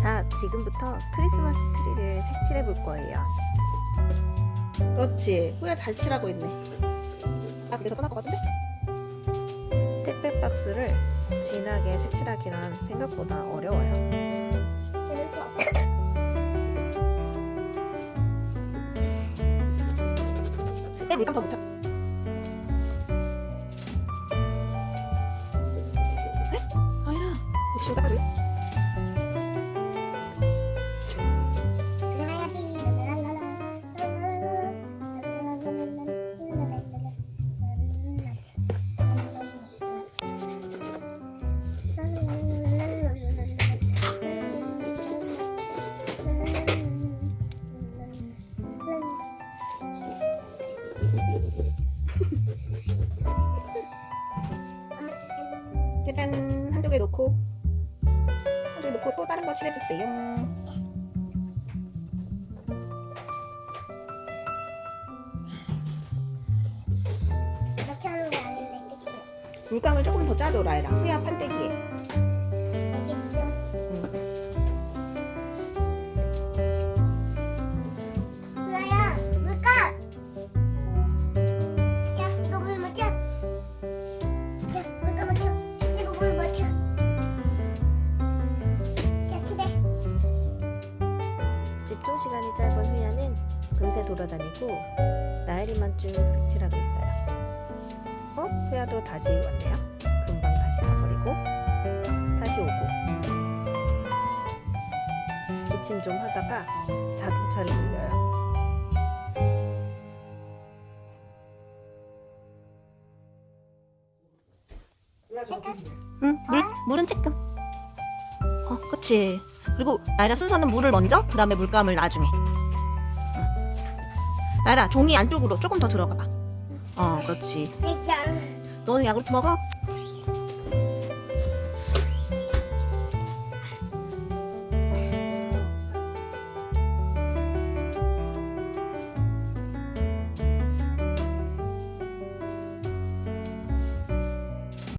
자, 지금부터 크리스마스 트리를 색칠해 볼 거예요. 그렇지. 후야 잘 칠하고 있네. 아, 그게 더 편할 것 같은데? 택배 박스를 진하게 색칠하기란 생각보다 어려워요. 내 물감 더 못해. 아야, 지금 닦아 한두 개 놓고 한두 개 놓고 또 다른 거 칠해주세요. 이렇게 하는 게 아닌데 그치? 물감을 조금 더 짜줘 라이라. 후야 판때기에. 시간이 짧은 후야는 금세 돌아다니고 나엘이만 쭉 색칠하고 있어요. 어? 후야도 다시 왔네요. 금방 다시 가버리고 다시 오고 기침 좀 하다가 자동차를 돌려요. 응, 물, 물은 쬐끔. 어, 그치. 그리고 라이라 순서는 물을 먼저, 그 다음에 물감을 나중에. 응. 라이라, 종이 안쪽으로 조금 더 들어가봐. 어, 그렇지. 너는 야구르트 먹어?